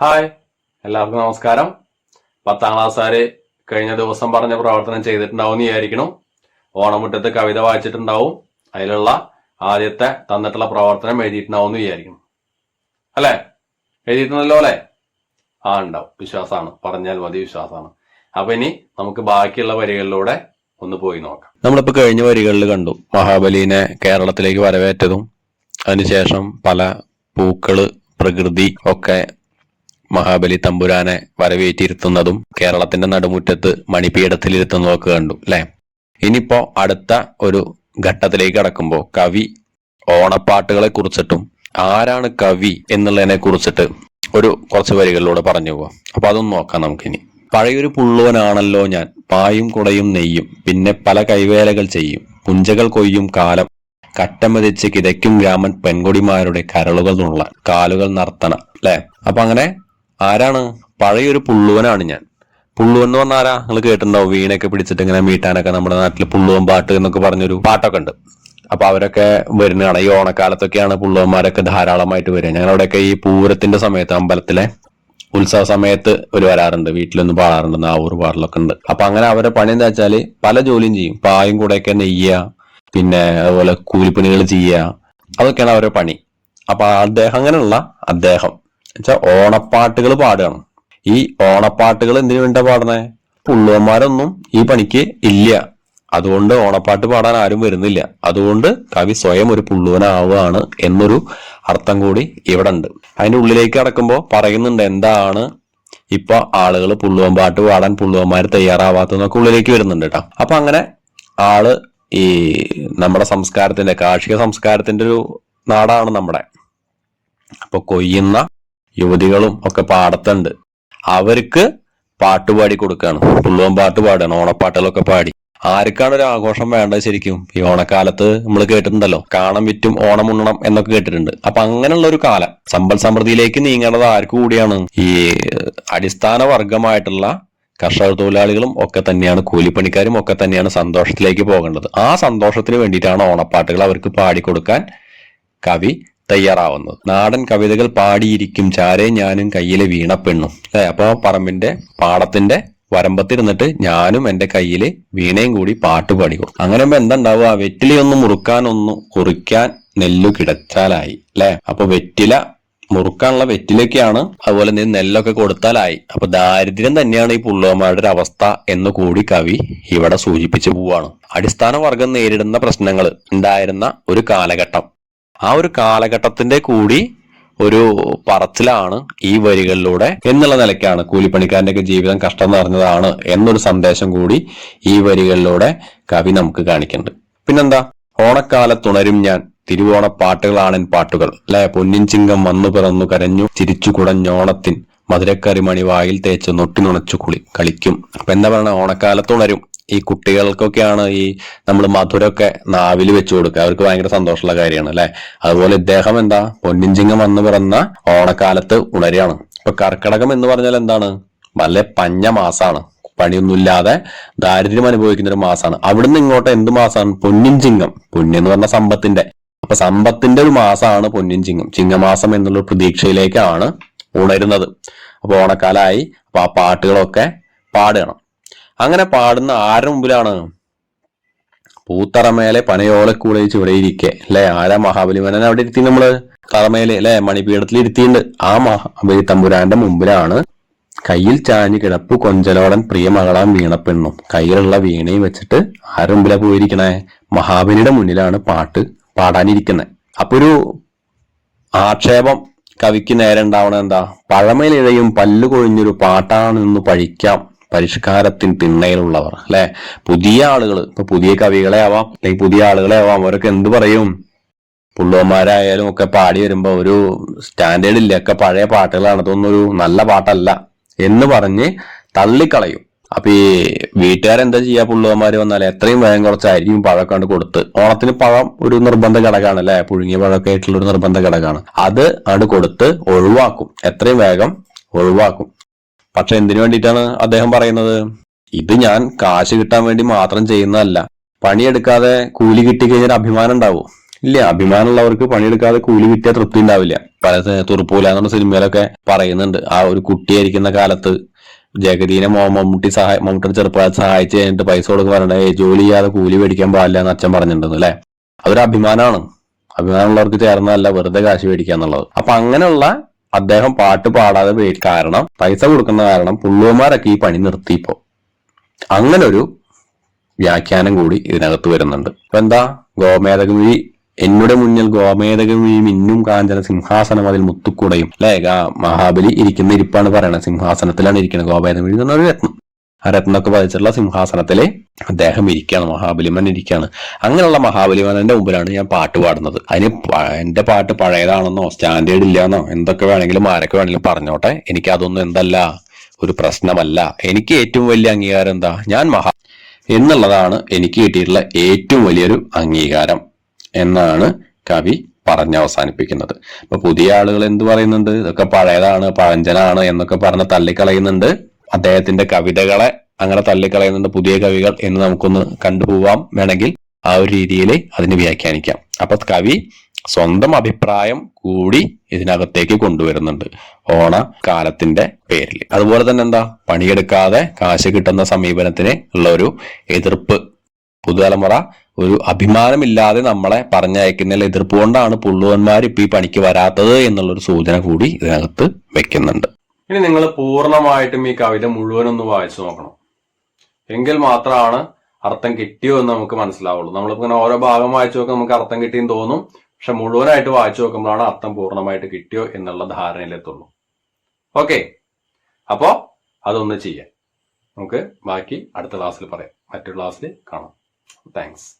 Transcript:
Hi എല്ലാവർക്കും നമസ്കാരം. പത്താം ക്ലാസ്സുകാര് കഴിഞ്ഞ ദിവസം പറഞ്ഞ പ്രവർത്തനം ചെയ്തിട്ടുണ്ടാവും എന്ന് വിചാരിക്കണം ഓണമുറ്റത്ത് കവിത വായിച്ചിട്ടുണ്ടാവും. അതിലുള്ള ആദ്യത്തെ തന്നിട്ടുള്ള പ്രവർത്തനം എഴുതിയിട്ടുണ്ടാവും എന്ന് വിചാരിക്കണം അല്ലേ? എഴുതിയിട്ടുണ്ടല്ലോ അല്ലേ? ആ ഉണ്ടാവും. വിശ്വാസമാണ്. പറഞ്ഞാൽ മതി വിശ്വാസമാണ്. അപ്പൊ ഇനി നമുക്ക് ബാക്കിയുള്ള വരികളിലൂടെ ഒന്ന് പോയി നോക്കാം. നമ്മളിപ്പോ കഴിഞ്ഞ വരികളിൽ കണ്ടു. മഹാബലിനെ കേരളത്തിലേക്ക് വരവേറ്റതും അതിനുശേഷം പല പൂക്കൾ പ്രകൃതി ഒക്കെ മഹാബലി തമ്പുരാനെ വരവേറ്റിയിരുത്തുന്നതും കേരളത്തിന്റെ നടുമുറ്റത്ത് മണിപീഠത്തിലിരുത്തുന്നതൊക്കെ കണ്ടു അല്ലെ? ഇനിയിപ്പോ അടുത്ത ഒരു ഘട്ടത്തിലേക്ക് കടക്കുമ്പോൾ കവി ഓണപ്പാട്ടുകളെ കുറിച്ചിട്ടും ആരാണ് കവി എന്നുള്ളതിനെ കുറിച്ചിട്ട് ഒരു കുറച്ച് വരികളിലൂടെ പറഞ്ഞു പോവാം. അപ്പൊ അതൊന്നും നോക്കാം നമുക്കിനി. പഴയൊരു പുള്ളുവനാണല്ലോ ഞാൻ. പായും കുടയും നെയ്യും പിന്നെ പല കൈവേലകൾ ചെയ്യും. പുഞ്ചകൾ കൊയ്യും കാലം. കട്ടമതിച്ച് കിതയ്ക്കും ഗ്രാമൻ പെൺകൊടിമാരുടെ കരളുകൾ നുള്ള കാലുകൾ നർത്തണം അല്ലെ? അപ്പൊ അങ്ങനെ ആരാണ്? പഴയൊരു പുള്ളുവനാണ് ഞാൻ. പുള്ളുവൻ എന്ന് പറഞ്ഞാൽ ആരാ? നിങ്ങൾ കേട്ടിട്ടുണ്ടാവും വീണയൊക്കെ പിടിച്ചിട്ട് ഇങ്ങനെ മീട്ടാനൊക്കെ നമ്മുടെ നാട്ടിൽ പുള്ളുവൻ പാട്ട് എന്നൊക്കെ പറഞ്ഞൊരു പാട്ടൊക്കെ ഉണ്ട്. അപ്പൊ അവരൊക്കെ വരുന്നതാണ് ഈ ഓണക്കാലത്തൊക്കെയാണ് പുള്ളുവന്മാരൊക്കെ ധാരാളമായിട്ട് വരിക. ഞങ്ങളവിടെയൊക്കെ ഈ പൂരത്തിന്റെ സമയത്ത് അമ്പലത്തിലെ ഉത്സവ സമയത്ത് ഒരു വരാറുണ്ട്. വീട്ടിലൊന്ന് പാടാറുണ്ട് നാവൂർ പാടലൊക്കെ ഉണ്ട്. അപ്പൊ അങ്ങനെ അവരുടെ പണി എന്താ വെച്ചാൽ പല ജോലിയും ചെയ്യും. പായും കൂടെയൊക്കെ നെയ്യുക പിന്നെ അതുപോലെ കൂലിപ്പണികൾ ചെയ്യുക അതൊക്കെയാണ് അവരുടെ പണി. അപ്പൊ അദ്ദേഹം അങ്ങനെയുള്ള അദ്ദേഹം. വെച്ചാൽ ഓണപ്പാട്ടുകൾ പാടുകയാണ്. ഈ ഓണപ്പാട്ടുകൾ എന്തിനു വേണ്ട പാടണേ പുള്ളുവന്മാരൊന്നും ഈ പണിക്ക് ഇല്ല. അതുകൊണ്ട് ഓണപ്പാട്ട് പാടാൻ ആരും വരുന്നില്ല. അതുകൊണ്ട് കവി സ്വയം ഒരു പുള്ളുവനാവുകയാണ് എന്നൊരു അർത്ഥം കൂടി ഇവിടെ ഉണ്ട്. അതിന്റെ ഉള്ളിലേക്ക് കടക്കുമ്പോൾ പറയുന്നുണ്ട് എന്താണ് ഇപ്പൊ ആളുകൾ പുള്ളുവൻ പാട്ട് പാടാൻ പുള്ളുവന്മാർ തയ്യാറാവാത്തതെന്നൊക്കെ ഉള്ളിലേക്ക് വരുന്നുണ്ട് കേട്ടോ. അപ്പൊ അങ്ങനെ ആൾ ഈ നമ്മുടെ സംസ്കാരത്തിന്റെ കാർഷിക സംസ്കാരത്തിന്റെ ഒരു നാടാണ് നമ്മുടെ. അപ്പൊ കൊയ്യുന്ന യുവതികളും ഒക്കെ പാടത്തുണ്ട്. അവർക്ക് പാട്ടുപാടി കൊടുക്കുകയാണ് പുള്ളുവൻ പാട്ട് പാടുകയാണ് ഓണപ്പാട്ടുകളൊക്കെ പാടി. ആർക്കാണ് ഒരു ആഘോഷം വേണ്ടത് ശരിക്കും? ഈ ഓണക്കാലത്ത് നമ്മൾ കേട്ടിട്ടുണ്ടല്ലോ കാണം വിറ്റും ഓണം ഉണ്ണണം എന്നൊക്കെ കേട്ടിട്ടുണ്ട്. അപ്പൊ അങ്ങനെയുള്ള ഒരു കാലം സമ്പൽ സമൃദ്ധിയിലേക്ക് നീങ്ങേണ്ടത് ആർക്ക് കൂടിയാണ്? ഈ അടിസ്ഥാന വർഗമായിട്ടുള്ള കർഷക തൊഴിലാളികളും ഒക്കെ തന്നെയാണ് കൂലിപ്പണിക്കാരും ഒക്കെ തന്നെയാണ് സന്തോഷത്തിലേക്ക് പോകേണ്ടത്. ആ സന്തോഷത്തിന് വേണ്ടിയിട്ടാണ് ഓണപ്പാട്ടുകൾ അവർക്ക് പാടിക്കൊടുക്കാൻ കവി തയ്യാറാവുന്നത്. നാടൻ കവിതകൾ പാടിയിരിക്കും ചാരെ ഞാനും കയ്യിലെ വീണപ്പെണ്ണും അല്ലെ? അപ്പൊ പറമ്പിന്റെ പാടത്തിന്റെ വരമ്പത്തിരുന്നിട്ട് ഞാനും എന്റെ കയ്യിൽ വീണയും കൂടി പാട്ട് പാടി കൊടുക്കും അങ്ങനെ ആകുമ്പോ എന്താ ഉണ്ടാവുക വെറ്റില ഒന്ന് മുറുക്കാനൊന്ന് കുറിക്കാൻ നെല്ലു കിടച്ചാലായി. അല്ലെ? അപ്പൊ വെറ്റില മുറുക്കാനുള്ള വെറ്റിലൊക്കെയാണ് അതുപോലെ നീ നെല്ലൊക്കെ കൊടുത്താലായി. അപ്പൊ ദാരിദ്ര്യം തന്നെയാണ് ഈ പുള്ളുവന്മാരുടെ ഒരു അവസ്ഥ എന്ന് കൂടി കവി ഇവിടെ സൂചിപ്പിച്ചു പോവാണ്. അടിസ്ഥാന വർഗം നേരിടുന്ന പ്രശ്നങ്ങൾ ഉണ്ടായിരുന്ന ഒരു കാലഘട്ടം. ആ ഒരു കാലഘട്ടത്തിന്റെ കൂടി ഒരു പറച്ചിലാണ് ഈ വരികളിലൂടെ എന്നുള്ള നിലയ്ക്കാണ് കൂലിപ്പണിക്കാരന്റെ ഒക്കെ ജീവിതം കഷ്ടം നിറഞ്ഞതാണ് എന്നൊരു സന്ദേശം കൂടി ഈ വരികളിലൂടെ കവി നമുക്ക് കാണിക്കുന്നുണ്ട്. പിന്നെന്താ? ഓണക്കാലത്തുണരും ഞാൻ തിരുവോണ പാട്ടുകളാണെൻ പാട്ടുകൾ. അല്ലെ? പൊന്നിൻ ചിങ്കം വന്നു പിറന്നു കരഞ്ഞു ചിരിച്ചു കുടഞ്ഞോണത്തിൻ മധുരക്കറി വായിൽ തേച്ച് നൊട്ടി നുണച്ചു കുളി കളിക്കും. അപ്പൊ എന്താ പറയണ ഓണക്കാലത്തുണരും ഈ കുട്ടികൾക്കൊക്കെയാണ് ഈ നമ്മൾ മധുരമൊക്കെ നാവിൽ വെച്ചു കൊടുക്കുക. അവർക്ക് ഭയങ്കര സന്തോഷമുള്ള കാര്യമാണ് അല്ലെ? അതുപോലെ ഇദ്ദേഹം എന്താ? പൊന്നിഞ്ചിങ്ങം വന്ന് പിറന്ന ഓണക്കാലത്ത് ഉണരുകയാണ്. ഇപ്പൊ കർക്കടകം എന്ന് പറഞ്ഞാൽ എന്താണ്? നല്ല പഞ്ഞ മാസാണ്. പണിയൊന്നുമില്ലാതെ ദാരിദ്ര്യം അനുഭവിക്കുന്ന ഒരു മാസമാണ് അവിടുന്ന് ഇങ്ങോട്ട് എന്ത് മാസമാണ് പൊന്നിൻ ചിങ്ങം പൊന്നി എന്ന് പറഞ്ഞ സമ്പത്തിന്റെ. അപ്പൊ സമ്പത്തിന്റെ ഒരു മാസമാണ് പൊന്നിൻ ചിങ്ങം ചിങ്ങമാസം എന്നുള്ള പ്രതീക്ഷയിലേക്കാണ് ഉണരുന്നത്. അപ്പൊ ഓണക്കാലായി അപ്പൊ ആ പാട്ടുകളൊക്കെ പാടണം അങ്ങനെ പാടുന്ന ആരുടെ മുമ്പിലാണ്? പൂത്തറമേലെ പനയോളക്കൂടെ ഇവിടെ ഇരിക്കെ അല്ലെ? ആരാ മഹാബലിമനൻ അവിടെ ഇരുത്തി നമ്മൾ? തറമേലെ അല്ലെ? മണിപീഠത്തിൽ ഇരുത്തിയിട്ടുണ്ട് ആ മഹാബലി തമ്പുരാന്റെ മുമ്പിലാണ് കയ്യിൽ ചാഞ്ഞ് കിടപ്പ് കൊഞ്ചലോടൻ പ്രിയ മകളാം വീണപ്പെണ്ണും. കയ്യിലുള്ള വീണയും വെച്ചിട്ട് ആരുടെ മുമ്പിലാ പോയിരിക്കണേ? മഹാബലിയുടെ മുന്നിലാണ് പാട്ട് പാടാനിരിക്കുന്നത് അപ്പൊ ഒരു ആക്ഷേപം കവിക്ക് നേരെ ഉണ്ടാവണ എന്താ? പഴമയിലിഴയും പല്ലു കൊഴിഞ്ഞൊരു പാട്ടാണെന്ന് പഴിക്കാം. പരിഷ്കാരത്തിൻ തിണ്ണയിലുള്ളവർ അല്ലെ? പുതിയ ആളുകൾ ഇപ്പൊ പുതിയ കവികളെ ആവാം അല്ലെങ്കിൽ പുതിയ ആളുകളെ ആവാം അവരൊക്കെ എന്ത് പറയും? പുള്ളുവന്മാരായാലും ഒക്കെ പാടി വരുമ്പോൾ ഒരു സ്റ്റാൻഡേർഡ് ഇല്ല ഒക്കെ പഴയ പാട്ടുകളാണ് ഇതൊന്നും ഒരു നല്ല പാട്ടല്ല എന്ന് പറഞ്ഞ് തള്ളിക്കളയും. അപ്പൊ ഈ വീട്ടുകാരെന്താ ചെയ്യാ പുള്ളുവന്മാര് വന്നാൽ എത്രയും വേഗം കുറച്ച് അരിയും കൊണ്ട് കൊടുത്ത് ഓണത്തിന് പഴം ഒരു നിർബന്ധ ഘടകമാണ് അല്ലെ? പുഴുങ്ങിയ പഴമൊക്കെ ആയിട്ടുള്ള ഒരു നിർബന്ധ ഘടകമാണ്. അത് ആണ് കൊടുത്ത് ഒഴിവാക്കും എത്രയും വേഗം ഒഴിവാക്കും. പക്ഷെ എന്തിനു വേണ്ടിയിട്ടാണ് അദ്ദേഹം പറയുന്നത്? ഇത് ഞാൻ കാശ് കിട്ടാൻ വേണ്ടി മാത്രം ചെയ്യുന്നതല്ല. പണിയെടുക്കാതെ കൂലി കിട്ടി കഴിഞ്ഞാൽ അഭിമാനം ഉണ്ടാവും. ഇല്ല അഭിമാനമുള്ളവർക്ക് പണിയെടുക്കാതെ കൂലി കിട്ടിയാൽ തൃപ്തി ഉണ്ടാവില്ല. പല തുറപ്പൂല എന്നുള്ള സിനിമയിലൊക്കെ പറയുന്നുണ്ട്. ആ ഒരു കുട്ടിയായിരിക്കുന്ന കാലത്ത് ജഗതീനെ മമ്മൂട്ടി സഹായ മമ്മൂട്ടിയുടെ ചെറുപ്പകാലത്ത് സഹായിച്ച് കഴിഞ്ഞിട്ട് പൈസ പറയണേ ജോലി ചെയ്യാതെ കൂലി മേടിക്കാൻ പാടില്ല എന്ന് അച്ഛൻ പറഞ്ഞിട്ടുണ്ട് അല്ലെ? അതൊരു അഭിമാനമാണ്. അഭിമാനമുള്ളവർക്ക് ചേർന്നതല്ല വെറുതെ കാശ് മേടിക്കുക എന്നുള്ളത് അപ്പൊ അങ്ങനെയുള്ള അദ്ദേഹം പാട്ട് പാടാതെ പോയി കാരണം പൈസ കൊടുക്കുന്ന കാരണം പുള്ളുവന്മാരൊക്കെ ഈ പണി നിർത്തിപ്പോ അങ്ങനെ ഒരു വ്യാഖ്യാനം കൂടി ഇതിനകത്ത് വരുന്നുണ്ട്. അപ്പൊ എന്താ? ഗോമേതകമി എന്നുടെ മുന്നിൽ ഗോമേതകമി മിന്നും കാഞ്ചന സിംഹാസനം അതിൽ മുത്തുക്കുടയും. അല്ലെ? മഹാബലി ഇരിക്കുന്ന ഇരിപ്പാണ് പറയണത്. സിംഹാസനത്തിലാണ് ഇരിക്കുന്നത് ഗോമേതകമി എന്ന് പറഞ്ഞ ഒരു രത്നം. രത്നമൊക്കെ പതിച്ചിട്ടുള്ള സിംഹാസനത്തിലെ അദ്ദേഹം ഇരിക്കുകയാണ് മഹാബലിമൻ ഇരിക്കുകയാണ്. അങ്ങനെയുള്ള മഹാബലിമനന്റെ മുമ്പിലാണ് ഞാൻ പാട്ട് പാടുന്നത്. അതിന് എന്റെ പാട്ട് പഴയതാണെന്നോ സ്റ്റാൻഡേർഡ് ഇല്ലാന്നോ എന്തൊക്കെ വേണമെങ്കിലും ആരൊക്കെ വേണമെങ്കിലും പറഞ്ഞോട്ടെ. എനിക്ക് അതൊന്നും എന്തല്ല ഒരു പ്രശ്നമല്ല. എനിക്ക് ഏറ്റവും വലിയ അംഗീകാരം എന്താ? ഞാൻ മഹാ എന്നുള്ളതാണ് എനിക്ക് കിട്ടിയിട്ടുള്ള ഏറ്റവും വലിയൊരു അംഗീകാരം എന്നാണ് കവി പറഞ്ഞ് അവസാനിപ്പിക്കുന്നത്. അപ്പൊ പുതിയ ആളുകൾ എന്ത് പറയുന്നുണ്ട്? ഇതൊക്കെ പഴയതാണ് പഴഞ്ചനാണ് എന്നൊക്കെ പറഞ്ഞ് തള്ളിക്കളയുന്നുണ്ട്. അദ്ദേഹത്തിന്റെ കവിതകളെ അങ്ങനെ തള്ളിക്കളയുന്നുണ്ട് പുതിയ കവികൾ എന്ന് നമുക്കൊന്ന് കണ്ടുപോവാം. വേണമെങ്കിൽ ആ ഒരു രീതിയിൽ അതിനെ വ്യാഖ്യാനിക്കാം. അപ്പൊ കവി സ്വന്തം അഭിപ്രായം കൂടി ഇതിനകത്തേക്ക് കൊണ്ടുവരുന്നുണ്ട് ഓണ കാലത്തിന്റെ പേരിൽ അതുപോലെ തന്നെ എന്താ? പണിയെടുക്കാതെ കാശ് കിട്ടുന്ന സമീപനത്തിന് ഉള്ള ഒരു എതിർപ്പ്. പുതുതലമുറ ഒരു അഭിമാനമില്ലാതെ നമ്മളെ പറഞ്ഞയക്കുന്നതിൽ എതിർപ്പ് കൊണ്ടാണ് പുള്ളുവന്മാർ ഇപ്പൊ ഈ പണിക്ക് വരാത്തത് എന്നുള്ളൊരു സൂചന കൂടി ഇതിനകത്ത് വെക്കുന്നുണ്ട്. ഇനി നിങ്ങൾ പൂർണമായിട്ടും ഈ കവിത മുഴുവൻ ഒന്ന് വായിച്ചു നോക്കണം. എങ്കിൽ മാത്രമാണ് അർത്ഥം കിട്ടിയോ എന്ന് നമുക്ക് മനസ്സിലാവുള്ളൂ. നമ്മളിപ്പോ ഇങ്ങനെ ഓരോ ഭാഗം വായിച്ചു നോക്കുമ്പോൾ നമുക്ക് അർത്ഥം കിട്ടിയെന്ന് തോന്നും. പക്ഷെ മുഴുവനായിട്ട് വായിച്ചു നോക്കുമ്പോഴാണ് അർത്ഥം പൂർണമായിട്ട് കിട്ടിയോ എന്നുള്ള ധാരണയിലെത്തുള്ളൂ. ഓക്കെ? അപ്പോ അതൊന്ന് ചെയ്യാം. നമുക്ക് ബാക്കി അടുത്ത ക്ലാസ്സിൽ പറയാം. മറ്റൊരു ക്ലാസ്സിൽ കാണാം. താങ്ക്സ്.